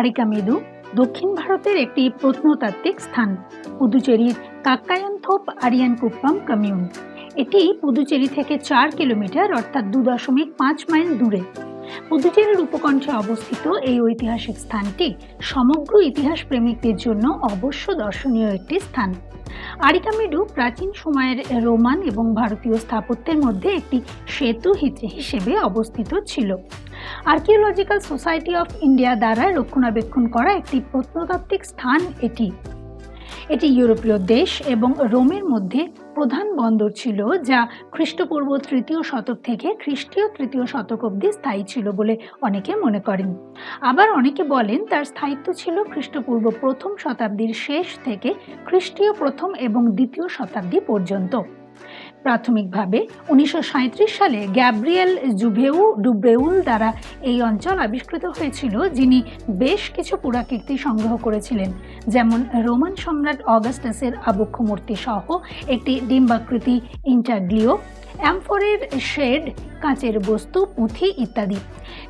আরিকামেদু দক্ষিণ ভারতের একটি প্রত্নতাত্ত্বিক স্থান, পুদুচেরির কাক্কায়নথোপ আরিয়ান কুপ্পাম কমিউন। এটি পুদুচেরি থেকে চার কিলোমিটার, অর্থাৎ দু দশমিক পাঁচ মাইল দূরে। পুদুচেরির উপকণ্ঠে অবস্থিত এই ঐতিহাসিক স্থানটি সমগ্র ইতিহাস প্রেমিকদের জন্য অবশ্য দর্শনীয় একটি স্থান। আরিকামেডু প্রাচীন সময়ের রোমান এবং ভারতীয় স্থাপত্যের মধ্যে একটি সেতু হিসেবে অবস্থিত ছিল। আর্কিওলজিক্যাল সোসাইটি অফ ইন্ডিয়া দ্বারা রক্ষণাবেক্ষণ করা একটি প্রত্নতাত্ত্বিক স্থান এটি। এটি ইউরোপীয় দেশ এবং রোমের মধ্যে প্রধান বন্দর ছিল, যা খ্রিস্টপূর্ব তৃতীয় শতক থেকে খ্রিস্টীয় তৃতীয় শতক অবধি স্থায়ী ছিল বলে অনেকে মনে করেন। আবার অনেকে বলেন তার স্থায়িত্ব ছিল খ্রিস্টপূর্ব প্রথম শতাব্দীর শেষ থেকে খ্রিস্টীয় প্রথম এবং দ্বিতীয় শতাব্দী পর্যন্ত। প্রাথমিকভাবে উনিশশো সাঁইত্রিশ সালে গ্যাব্রিয়েল জুভেউ ডুব্রেউল দ্বারা এই অঞ্চল আবিষ্কৃত হয়েছিল, যিনি বেশ কিছু পুরাকীর্তি সংগ্রহ করেছিলেন, যেমন রোমান সম্রাট অগাস্টাসের আবক্ষ মূর্তি সহ একটি ডিম্বাকৃতি ইন্টাগ্লিও অ্যামফোরের শেড, কাঁচের বস্তু, পুঁথি ইত্যাদি।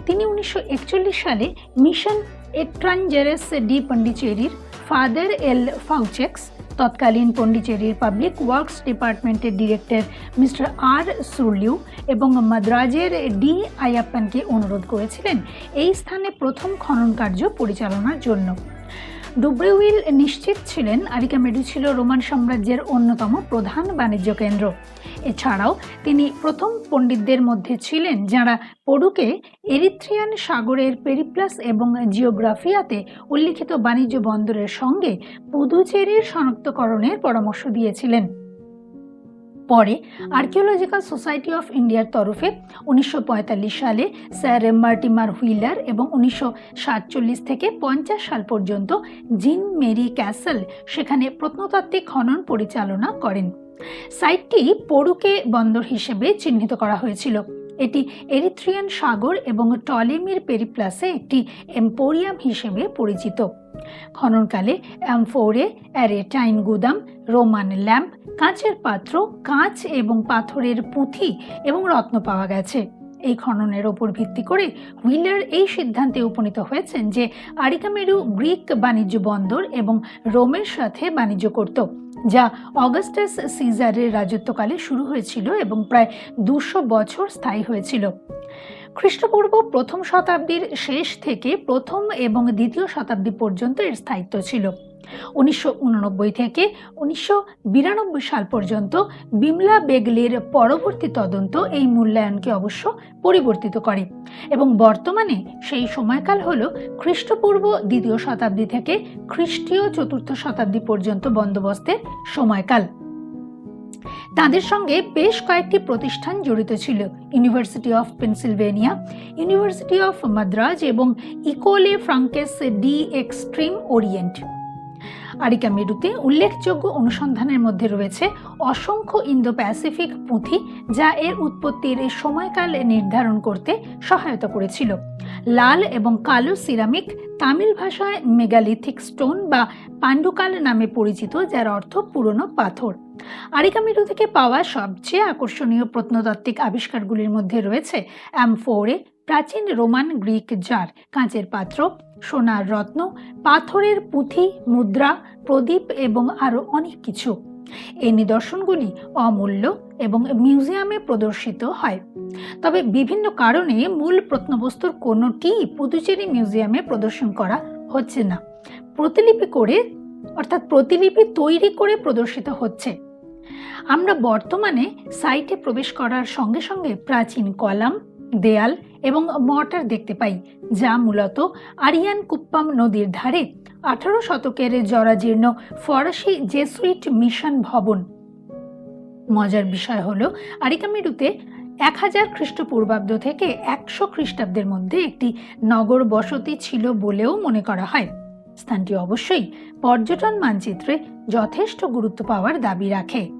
তিনি উনিশশো একচল্লিশ সালে মিশন এট্রানজেরেস ডি পন্ডিচেরির ফাদার এল ফাউচেক্স তৎকালীন পন্ডিচেরির পাবলিক ওয়ার্কস ডিপার্টমেন্টের ডিরেক্টর মিস্টার আর সুরলিউ এবং মাদ্রাজের ডি আয়াপ্পানকে অনুরোধ করেছিলেন এই স্থানে প্রথম খনন কার্য পরিচালনার জন্য। ডুব্রেউইল নিশ্চিত ছিলেন আরিকা মেডু ছিল রোমান সাম্রাজ্যের অন্যতম প্রধান বাণিজ্য কেন্দ্র। এছাড়াও তিনি প্রথম পণ্ডিতদের মধ্যে ছিলেন যারা পড়ুকে এরিথ্রিয়ান সাগরের পেরিপ্লাস এবং জিওগ্রাফিয়াতে উল্লিখিত বাণিজ্য বন্দরের সঙ্গে পুদুচেরির শনাক্তকরণের পরামর্শ দিয়েছিলেন। পরে আর্কিওলজিক্যাল সোসাইটি অফ ইন্ডিয়ার তরফে উনিশশো পঁয়তাল্লিশ সালে স্যার মার্টিমার হুইলার এবং উনিশশো সাতচল্লিশ থেকে পঞ্চাশ সাল পর্যন্ত জিন মেরি ক্যাসেল সেখানে প্রত্নতাত্ত্বিক খনন পরিচালনা করেন। সাইটটি পড়ুকে বন্দর হিসেবে চিহ্নিত করা হয়েছিল। এটি এরিথ্রিয়ান সাগর এবং টলেমির পেরিপ্লাসে একটি এম্পোরিয়াম হিসেবে পরিচিত। খননকালে অ্যামফোরে, অ্যারেটাইন গুদাম, রোমান ল্যাম্প, কাঁচের পাত্র, কাঁচ এবং পাথরের পুঁথি এবং রত্ন পাওয়া গেছে। এই খননের ওপর ভিত্তি করে হুইলার এই সিদ্ধান্তে উপনীত হয়েছেন যে আরিকামেরু গ্রিক বাণিজ্য বন্দর এবং রোমের সাথে বাণিজ্য করত। যা অগাস্টাস সিজারের রাজত্বকালে শুরু হয়েছিল এবং প্রায় দুশো বছর স্থায়ী হয়েছিল। খ্রিস্টপূর্ব প্রথম শতাব্দীর শেষ থেকে প্রথম এবং দ্বিতীয় শতাব্দী পর্যন্ত এর স্থায়িত্ব ছিল। উনিশশো উননব্বই থেকে উনিশশো বিরানব্বই সাল পর্যন্ত বিমলা বেগলির পরবর্তী তদন্ত এই মূল্যায়নকে অবশ্য পরিবর্তিত করে এবং বর্তমানে সেই সময়কাল হল খ্রিস্টপূর্ব দ্বিতীয় শতাব্দী থেকে খ্রিস্টীয় চতুর্থ শতাব্দী পর্যন্ত বন্দোবস্তের সময়কাল। তাদের সঙ্গে বেশ কয়েকটি প্রতিষ্ঠান জড়িত ছিল University of Pennsylvania University of Madras এবং Ecole Francaise de Extreme Orient areca মেরুতে উল্লেখযোগ্য অনুসন্ধানের মধ্যে রয়েছে অসংখ্য ইন্দো প্যাসিফিক পুঁথি যা এর উৎপত্তির সময়কাল নির্ধারণ করতে সহায়তা করেছিল। লাল এবং কালো সিরামিক তামিল ভাষায় মেগালিথিক স্টোন বা পাণ্ডুকাল নামে পরিচিত, যার অর্থ পুরনো পাথর। আরিকামেরু থেকে পাওয়া সবচেয়ে আকর্ষণীয় প্রত্নতাত্ত্বিক আবিষ্কারগুলির মধ্যে রয়েছে অ্যামফোরে প্রাচীন রোমান গ্রিক জার, কাঁচের পাত্র, সোনার রত্ন, পাথরের পুঁথি, মুদ্রা, প্রদীপ এবং আরও অনেক কিছু। এই নিদর্শনগুলি অমূল্য এবং মিউজিয়ামে প্রদর্শিত হয়। তবে বিভিন্ন কারণে মূল প্রত্নবস্তুর কোনোটি পুদুচেরি মিউজিয়ামে প্রদর্শন করা হচ্ছে না। প্রতিলিপি করে, অর্থাৎ প্রতিলিপি তৈরি করে প্রদর্শিত হচ্ছে। আমরা বর্তমানে সাইটে প্রবেশ করার সঙ্গে সঙ্গে প্রাচীন কলাম দেয়াল এবং মর্টার দেখতে পাই, যা মূলত আরিয়ান কুপ্পাম নদীর ধারে আঠারো শতকের জরাজীর্ণ ফরাসি জেসুইট মিশন ভবন। মজার বিষয় হল, আরিকামেরুতে এক হাজার খ্রিস্টপূর্বাব্দ থেকে একশো খ্রিস্টাব্দের মধ্যে একটি নগর বসতি ছিল বলেও মনে করা হয়। স্থানটি অবশ্যই পর্যটন মানচিত্রে যথেষ্ট গুরুত্ব পাওয়ার দাবি রাখে।